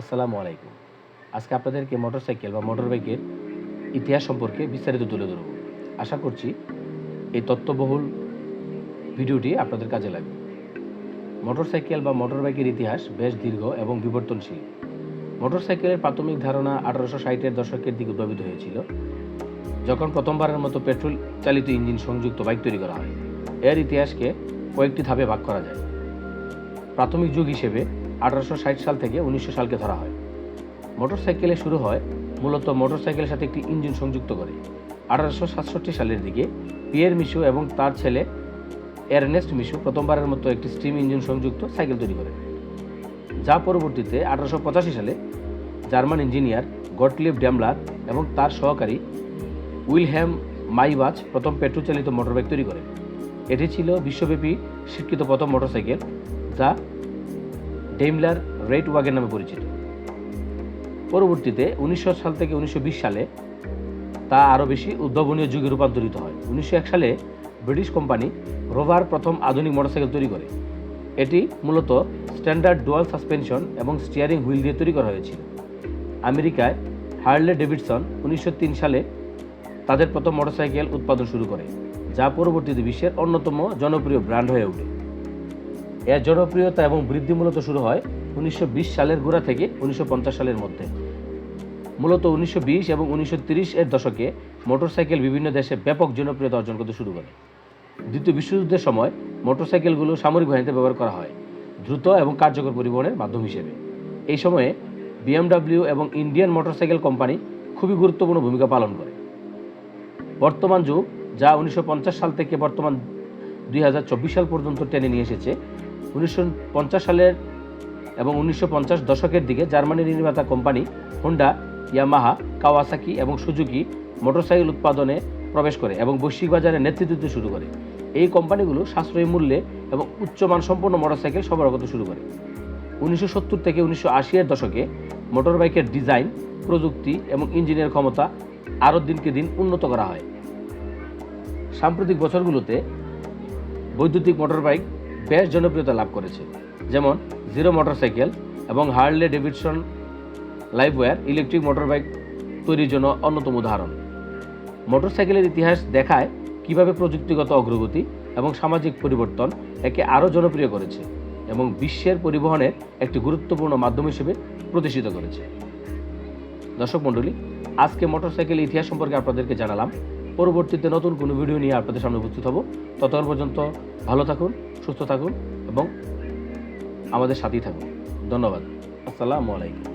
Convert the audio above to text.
আসসালামু আলাইকুম। আজকে আপনাদেরকে মোটরসাইকেল বা মোটরবাইকের ইতিহাস সম্পর্কে বিস্তারিত তুলে ধরব। আশা করছি এই তথ্যবহুল ভিডিওটি আপনাদের কাজে লাগবে। মোটরসাইকেল বা মোটরবাইকের ইতিহাস বেশ দীর্ঘ এবং বিবর্তনশীল। মোটরসাইকেলের প্রাথমিক ধারণা আঠারোশো ষাটের দশকের দিকে উদ্ভাবিত হয়েছিল, যখন প্রথমবারের মতো পেট্রোল চালিত ইঞ্জিন সংযুক্ত বাইক তৈরি করা হয়। এর ইতিহাসকে কয়েকটি ধাপে ভাগ করা যায়। প্রাথমিক যুগ হিসেবে আঠারোশো ষাট সাল থেকে উনিশশো সালকে ধরা হয়। মোটরসাইকেলে শুরু হয়, মূলত মোটরসাইকেলের সাথে একটি ইঞ্জিন সংযুক্ত করে। আঠারোশো সাতষট্টি সালের দিকে পিয়ের মিশু এবং তার ছেলে এরনেস্ট মিশু প্রথমবারের মতো একটি স্টিম ইঞ্জিন সংযুক্ত সাইকেল তৈরি করে। যা পরবর্তীতে আঠারোশো পঁচাশি সালে জার্মান ইঞ্জিনিয়ার গটলিভ ড্যামলার এবং তার সহকারী উইলহ্যাম মাইবাচ প্রথম পেট্রোল চালিত মোটরবাইক তৈরি করে। এটি ছিল বিশ্বব্যাপী স্বীকৃত প্রথম মোটরসাইকেল যা ডেইমলার রেড ওয়াগের নামে পরিচিত। পরবর্তীতে উনিশশো সাল থেকে উনিশশো বিশ সালে তা আরও বেশি উদ্ভাবনীয় যুগে রূপান্তরিত হয়। উনিশশো এক সালে ব্রিটিশ কোম্পানি রোভার প্রথম আধুনিক মোটরসাইকেল তৈরি করে। এটি মূলত স্ট্যান্ডার্ড ডুয়াল সাসপেনশন এবং স্টিয়ারিং হুইল দিয়ে তৈরি করা হয়েছিল। আমেরিকায় হার্লে ডেভিডসন উনিশশো তিন সালে তাদের প্রথম মোটরসাইকেল উৎপাদন শুরু করে, যা পরবর্তীতে বিশ্বের অন্যতম জনপ্রিয় ব্র্যান্ড হয়ে ওঠে। এর জনপ্রিয়তা এবং বৃদ্ধি মূলত শুরু হয় উনিশশো বিশ সালের গোড়া থেকে উনিশশো পঞ্চাশ সালের মধ্যে। মূলত উনিশশো বিশ এবং উনিশশো এর দশকে মোটরসাইকেল বিভিন্ন দেশে ব্যাপক জনপ্রিয়তা অর্জন করতে শুরু করে। দ্বিতীয় বিশ্বযুদ্ধের সময় মোটরসাইকেলগুলো সামরিক বাহিনীতে ব্যবহার করা হয়, দ্রুত এবং কার্যকর পরিবহনের মাধ্যম হিসেবে। এই সময়ে বিএমডাব্লিউ এবং ইন্ডিয়ান মোটরসাইকেল কোম্পানি খুবই গুরুত্বপূর্ণ ভূমিকা পালন করে। বর্তমান যুগ, যা উনিশশো পঞ্চাশ সাল থেকে বর্তমান দুই হাজার চব্বিশ সাল পর্যন্ত টেনে নিয়ে এসেছে উনিশশো পঞ্চাশ সালের এবং উনিশশো পঞ্চাশ দশকের দিকে জার্মানির নির্মাতা কোম্পানি হোন্ডা ইয়ামাহা কাওয়াসাকি এবং সুজুকি মোটরসাইকেল উৎপাদনে প্রবেশ করে এবং বৈশ্বিক বাজারে নেতৃত্ব দিতে শুরু করে। এই কোম্পানিগুলো সাশ্রয়ী মূল্যে এবং উচ্চমান সম্পন্ন মোটরসাইকেল সরবরাহ করতে শুরু করে। উনিশশো সত্তর থেকে উনিশশো এর দশকে মোটরবাইকের ডিজাইন প্রযুক্তি এবং ইঞ্জিনের ক্ষমতা আরও দিনকে দিন উন্নত করা হয়। সাম্প্রতিক বছরগুলোতে বৈদ্যুতিক মোটরবাইক বেশ জনপ্রিয়তা লাভ করেছে, যেমন জিরো মোটরসাইকেল এবং হার্লে ডেভিডসন লাইফওয়্যার ইলেকট্রিক মোটরবাইক তৈরির জন্য অন্যতম উদাহরণ। মোটরসাইকেলের ইতিহাস দেখায় কীভাবে প্রযুক্তিগত অগ্রগতি এবং সামাজিক পরিবর্তন একে আরও জনপ্রিয় করেছে এবং বিশ্বের পরিবহনের একটি গুরুত্বপূর্ণ মাধ্যম হিসেবে প্রতিষ্ঠিত করেছে। দর্শক মণ্ডলী, আজকে মোটরসাইকেল ইতিহাস সম্পর্কে আপনাদেরকে জানালাম পরবর্তীতে নতুন কোনো ভিডিও নিয়ে আপনাদের সামনে উপস্থিত হব। ততক্ষণ পর্যন্ত ভালো থাকুন, সুস্থ থাকুন এবং আমাদের সাথেই থাকুন। ধন্যবাদ। আসসালামু আলাইকুম।